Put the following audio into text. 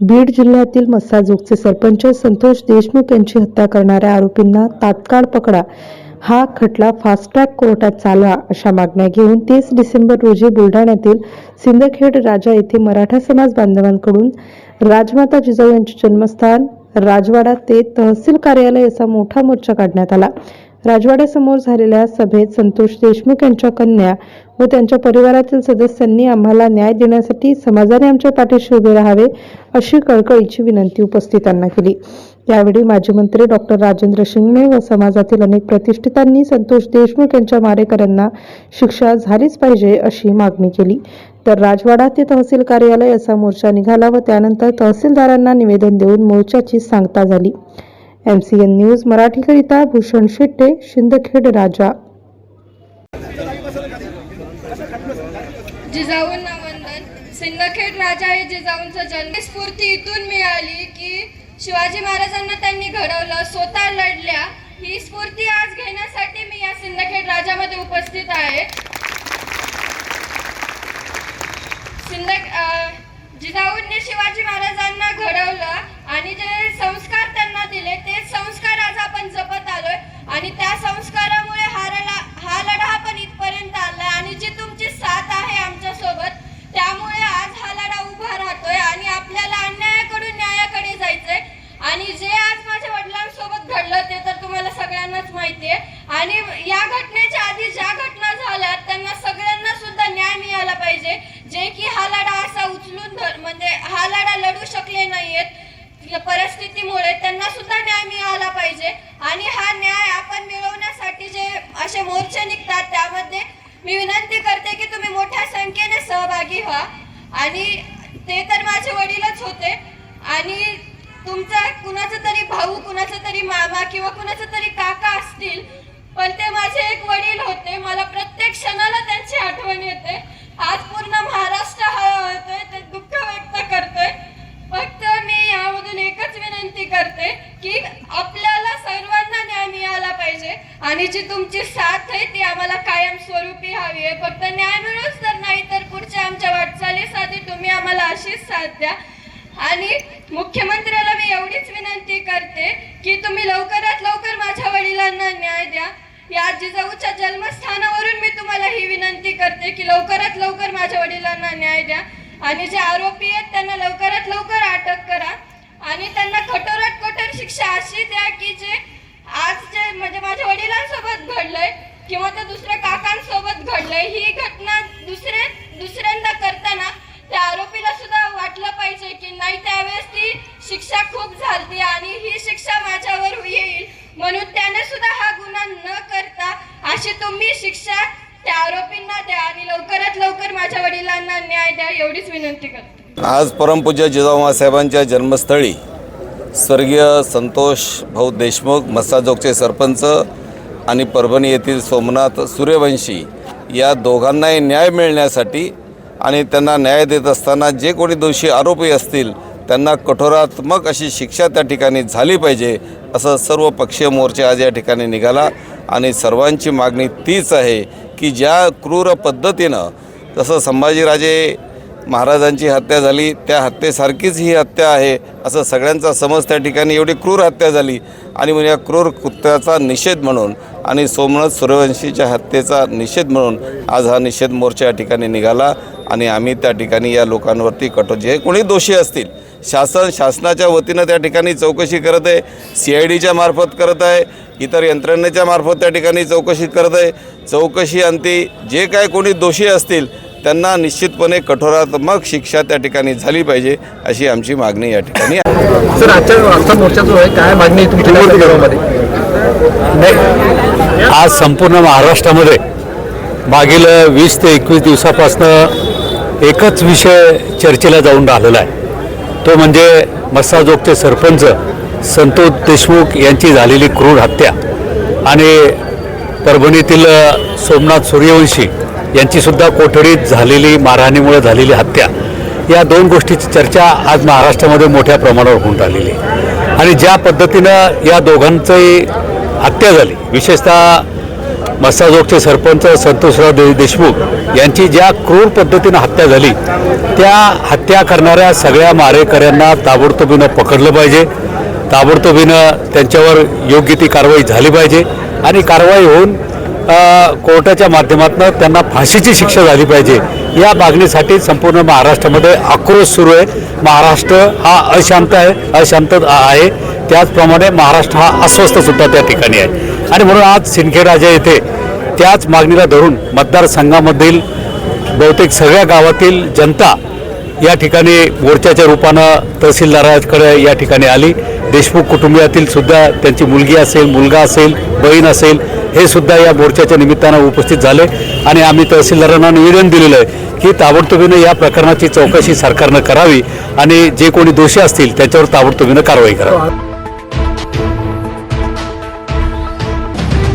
बीड जिल्ह्यातील मस्साजोगचे सरपंच संतोष देशमुख यांची हत्या करणाऱ्या आरोपींना तात्काळ पकडा. हा खटला फास्ट ट्रॅक कोर्टात चालवा अशा मागण्या घेऊन तीस डिसेंबर रोजी बुलढाण्यातील सिंदखेड राजा येथे मराठा समाज बांधवांकडून राजमाता जिजाऊ यांचे जन्मस्थान राजवाडा ते तहसील कार्यालय असा मोठा मोर्चा काढण्यात आला. राजवाड्यासमोर झालेल्या सभेत संतोष देशमुख यांच्या कन्या व त्यांच्या परिवारातील सदस्यांनी आम्हाला न्याय देण्यासाठी समाजाने आमच्या पाठीशी उभे राहावे अशी कळकळीची विनंती उपस्थितांना केली. यावेळी माजी मंत्री डॉक्टर राजेंद्र शिंगणे व समाजातील अनेक प्रतिष्ठितांनी संतोष देशमुख यांच्या मारेकऱ्यांना शिक्षा झालीच पाहिजे अशी मागणी केली. तर राजवाडा ते तहसील कार्यालय असा मोर्चा निघाला व त्यानंतर तहसीलदारांना निवेदन देऊन मोर्चाची सांगता झाली. एम सी एन न्यूज मराठीकरिता भूषण शेट्टे शिंदखेड राजा. जिजाऊंना वंदन. सिंदखेड राजा हे जिजाऊंचा जन्म. स्फूर्ती इथून मिळाली की शिवाजी महाराजांना त्यांनी घडवलं स्वतः लढल्या. ही स्फूर्ती आज घेण्यासाठी मी या सिंदखेड राजामध्ये उपस्थित आहे. सिंद जिजाऊंनी शिवाजी महाराजांना घडवलं. आणि जे संस्कार त्यांना दिले ते संस्कार आज आपण जपत आलोय. आणि त्या संस्कारामुळे हा लढा हा लढा पण इथपर्यंत आलाय. आणि जी तुमची साथ आहे आमच्यासोबत त्यामुळे आज हा लढा उभा राहतोय आणि आपल्याला अन्यायाकडून न्यायाकडे जायचंय. आणि जे आज माझ्या वडिलांसोबत घडलं ते तर तुम्हाला सगळ्यांनाच माहिती आहे. आणि या घटनेच्या आधी ज्या घटना झाल्या त्यांना सगळ्यांना सुद्धा न्याय मिळाला पाहिजे. जे की हा लढा असा उचलून धर म्हणजे हा लढा लढू शकले नाहीयेत. या परिस्थितीमुळे त्यांना सुद्धा न्याय मिळाला पाहिजे. आणि हा न्याय आपण मिळवण्यासाठी जे असे मोर्चे निघतात त्यामध्ये मी विनंती करते की तुम्ही मोठ्या संख्येने सहभागी व्हा. आणि ते तर माझे वडीलच होते. आणि तुमचा कुणाचा तरी भाऊ कुणाचा तरी मामा किंवा कुणाचा तरी काका असतील पण ते माझे एक वडील होते. मला प्रत्येक क्षण आणि जी तुमची साथ आहे ती आम्हाला कायम स्वरूपी हवी आहे. फक्त न्याय मिळूच तर नाही तर पुढच्या आमच्या वाटचालीसाठी तुम्ही आम्हाला अशीच साथ द्या. आणि मुख्यमंत्र्याला मी एवढीच विनंती करते की तुम्ही लवकरात लवकर माझ्या वडिलांना न्याय द्या. या जिजाऊच्या जन्मस्थानावरून मी तुम्हाला ही विनंती करते की लवकरात लवकर माझ्या वडिलांना न्याय द्या. आणि जे आरोपी आहेत त्यांना लवकरात लवकर अटक करा. आणि त्यांना कठोरात कठोर शिक्षा अशी द्या की जे आज जे म्हणजे माझ्या वडिलांसोबत घडलंय किंवा त्या दुसऱ्या काकांसोबत घडलंय ही घटना दुसऱ्या दुसऱ्यांदा करताना त्या आरोपीला सुद्धा वाटलं पाहिजे की नाही त्यावेळेस ती शिक्षा खूप झाली आणि ही शिक्षा माझ्यावर येईल. म्हणून त्याने सुद्धा हा गुन्हा न करता अशी तुम्ही शिक्षा त्या आरोपींना द्या आणि लवकरात लवकर माझ्या वडिलांना न्याय द्या एवढीच विनंती करते. आज परमपूज्य जिजाऊ साहेबांच्या जन्मस्थळी स्वर्गीय संतोष भाऊ देशमुख मस्साजोगचे सरपंच आणि परभणी येथील सोमनाथ सूर्यवंशी या दोघांनाही न्याय मिळण्यासाठी आणि त्यांना न्याय देत असताना जे कोणी दोषी आरोपी असतील त्यांना कठोरात्मक अशी शिक्षा त्या ठिकाणी झाली पाहिजे असं सर्व पक्षीय मोर्चा आज या ठिकाणी निघाला. आणि सर्वांची मागणी तीच आहे की ज्या क्रूर पद्धतीनं जसं संभाजीराजे महाराजांची हत्या झाली त्या हत्येसारखीच ही हत्या आहे असं सगळ्यांचा समज त्या ठिकाणी एवढी क्रूर हत्या झाली. आणि मग या क्रूर कृत्याचा निषेध म्हणून आणि सोमनाथ सूर्यवंशीच्या हत्येचा निषेध म्हणून आज हा निषेध मोर्चा या ठिकाणी निघाला आणि आम्ही त्या ठिकाणी या लोकांवरती कठोर जे कोणी दोषी असतील शासन शासनाच्या वतीनं त्या ठिकाणी चौकशी करत आहे सी आय डीच्या मार्फत करत आहे इतर यंत्रणेच्या मार्फत त्या ठिकाणी चौकशी करत आहे. चौकशी अंती जे काय कोणी दोषी असतील त्यांना निश्चितपणे कठोरात्मक शिक्षा त्या ठिकाणी झाली पाहिजे अशी आमची मागणी या ठिकाणी आहे. सर आजच्या आजचा मोर्चा जो आहे काय मागणी नाही आज संपूर्ण महाराष्ट्रामध्ये मागील वीस ते एकवीस दिवसापासनं एकच विषय चर्चेला जाऊन राहिलेला आहे. तो म्हणजे मस्साजोगचे सरपंच संतोष देशमुख यांची झालेली क्रूर हत्या आणि परभणीतील सोमनाथ सूर्यवंशी यांचीसुद्धा कोठडीत झालेली मारहाणीमुळे झालेली हत्या या दोन गोष्टीची चर्चा आज महाराष्ट्रामध्ये मोठ्या प्रमाणावर होऊन राहिलेली आहे. आणि ज्या पद्धतीनं या दोघांचंही हत्या झाली विशेषतः मस्साजोगचे सरपंच संतोषराव दे देशमुख यांची ज्या क्रूर पद्धतीनं हत्या झाली त्या हत्या करणाऱ्या सगळ्या मारेकऱ्यांना ताबडतोबीनं पकडलं पाहिजे. ताबडतोबीनं त्यांच्यावर योग्य ती कारवाई झाली पाहिजे आणि कारवाई होऊन कोर्टाच्या माध्यमातून त्यांना फाशीची शिक्षा झाली पाहिजे. या मागणीसाठी संपूर्ण महाराष्ट्रामध्ये आक्रोश सुरू आहे. महाराष्ट्र हा अशांत आहे अशांत आहे. त्याचप्रमाणे महाराष्ट्र हा अस्वस्थ सुद्धा त्या ठिकाणी आहे. आणि म्हणून आज सिंदखेडराजा येथे त्याच मागणीला धरून मतदारसंघामधील बहुतेक सगळ्या गावातील जनता या ठिकाणी मोर्चाच्या रूपानं तहसीलदाराकडे या ठिकाणी आली. देशमुख कुटुंबियातील सुद्धा त्यांची मुलगी असेल मुलगा असेल बहीण असेल हे सुद्धा या मोर्चाच्या निमित्तानं उपस्थित झाले आणि आम्ही तहसीलदारांना निवेदन दिलेलं आहे की ताबडतोबीनं या प्रकरणाची चौकशी सरकारनं करावी आणि जे कोणी दोषी असतील त्याच्यावर ताबडतोबीनं कारवाई करावी.